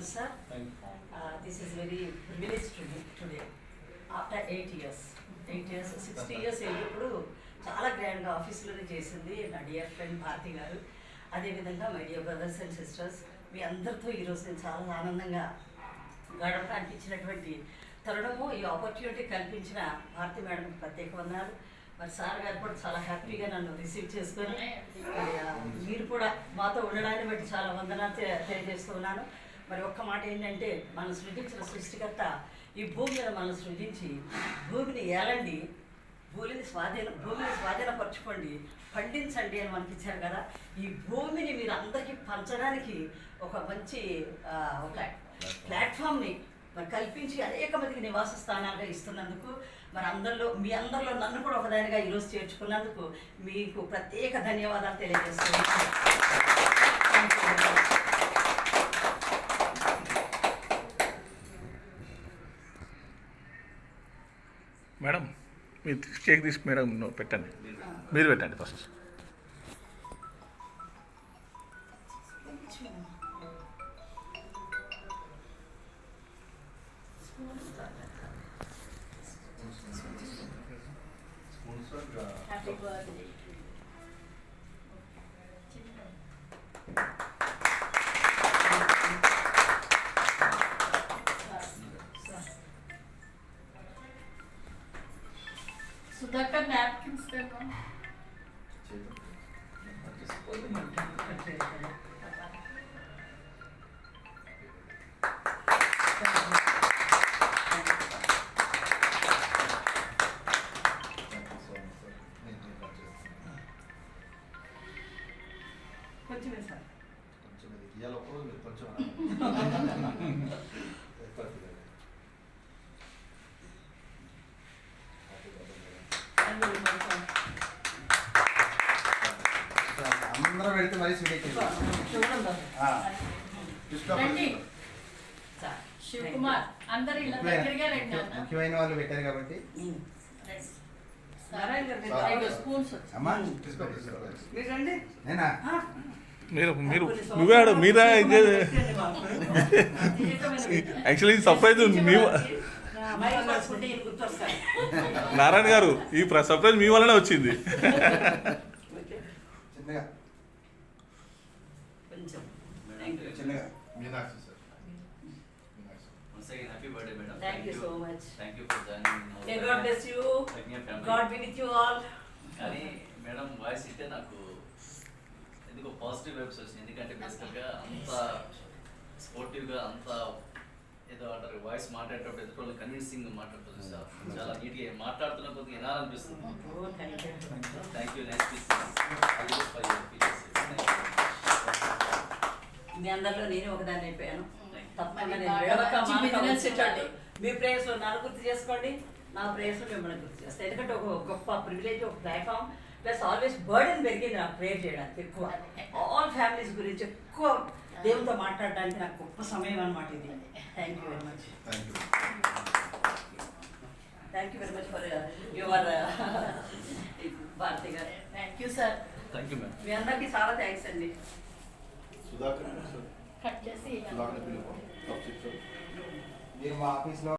much, sir. Uh, this is very privilege to me today. After eight years, eight years, sixty years వెళ్ళినప్పుడు చాలా గ్రాండ్గా ఆఫీస్లోనే చేసింది నా డియర్ ఫ్రెండ్ భారతి గారు అదేవిధంగా my dear brothers and sisters మీ అందరితో ఈరోజు నేను చాలా ఆనందంగా గడపడానికి ఇచ్చినటువంటి తరుణము ఈ ఆపర్చునిటీ కల్పించిన భారతి మేడంకి ప్రత్యేక వందనాలు మరి సార్ గారు కూడా చాలా హ్యాపీగా నన్ను రిసీవ్ చేసుకొని మరి, కూడా మాతో ఉండడాన్ని బట్టి చాలా వందనాలు తె- తెలియజేస్తూ ఉన్నాను మరి ఒక్క మాట ఏంటంటే మనం సృజించిన సృష్టికర్త ఈ భూమి మీద మనం సృజించి భూమిని ఏలండి భూమిని స్వాధీనం భూమిని స్వాధీనపరచుకోండి పండించండి అని మనకి ఇచ్చారు కదా. ఈ భూమిని మీరు అందరికీ పంచడానికి ఒక మంచి ఒక ప్లాట్ఫామ్ని మరి కల్పించి అనేక మందికి నివాస స్థానాలుగా ఇస్తున్నందుకు మరి అందరిలో మీ అందరిలో నన్ను కూడా ఒకదానిగా ఈరోజు చేర్చుకున్నందుకు మీకు ప్రత్యేక ధన్యవాదాలు తెలియజేస్తున్నాను Thank you very much. Madam మీరు కేక్ తీసి మేడం పెట్టండి మీరు పెట్టండి ఫస్ట్ Happy birthday. కొంచెమే సార్ అందరూ పెడితే మరీ ఎక్కింది చూడండి రండి సార్ శివ్ కుమార్ అందరు ఇలా దగ్గరగా రండి అన్న ముఖ్యమైన వాళ్ళు పెట్టారు కాబట్టి రండి. రండి. నారాయణ గారు మీరు మీరు నువ్వే ఆడు మీరే. యాక్చువల్లీ సర్ప్రైజ్ మీ. నారాయణ గారు ఈ సర్ప్రైజ్ మీ వల్లనే వచ్చింది. Meenakshi sir. Meenakshi. Birthday, madam. Thank you so much. Thank you for joining May God bless you. Pragya family. God be with you all. కానీ మేడం వాయిస్ ఇస్తే నాకు ఎందుకో పాజిటివ్ వైబ్స్ వచ్చినాయి ఎందుకంటే బేసికల్గా అంత స్పోర్టివ్గా అంత ఏదో అంటారు వాయిస్ మాట్లాడేటప్పుడు ఎదుటి కన్విన్సింగ్ మాట్లాడుతుంది సార్. చాలా నీట్గా మాట్లాడుతున్న కొద్దిగా వినాలనిపిస్తుంది. thank you. Thank you nice మీ అందరిలో నేను ఒకదాన్ని అయిపోయాను. తప్పకుండా నేను విడవక మానక వచ్చేటట్టు మీ ప్రేయర్స్లో నన్ను గుర్తు చేసుకోండి. నా ప్రేయర్స్లో మిమ్మల్ని గుర్తు చేస్తాను ఎందుకంటే ఒక గొప్ప ప్రివిలేజ్ ఒక ప్లాట్ఫామ్ ప్లస్ ఆల్వేస్ బర్డెన్ పెరిగింది నాకు ప్రేయర్ చేయడానికి ఎక్కువ. ఆల్ ఫ్యామిలీస్ గురించి ఎక్కువ దేవునితో మాట్లాడడానికి నాకు గొప్ప సమయం అనమాట ఇది. Thank you very much thank you very much for your Bharati garu. Thank you sir thank you మీ అందరికీ చాలా థ్యాంక్స్ అండి. కట్ చేసి సుధాకర్ పిలుపు తప్పు చెప్పారు మీరు మా ఆఫీస్లో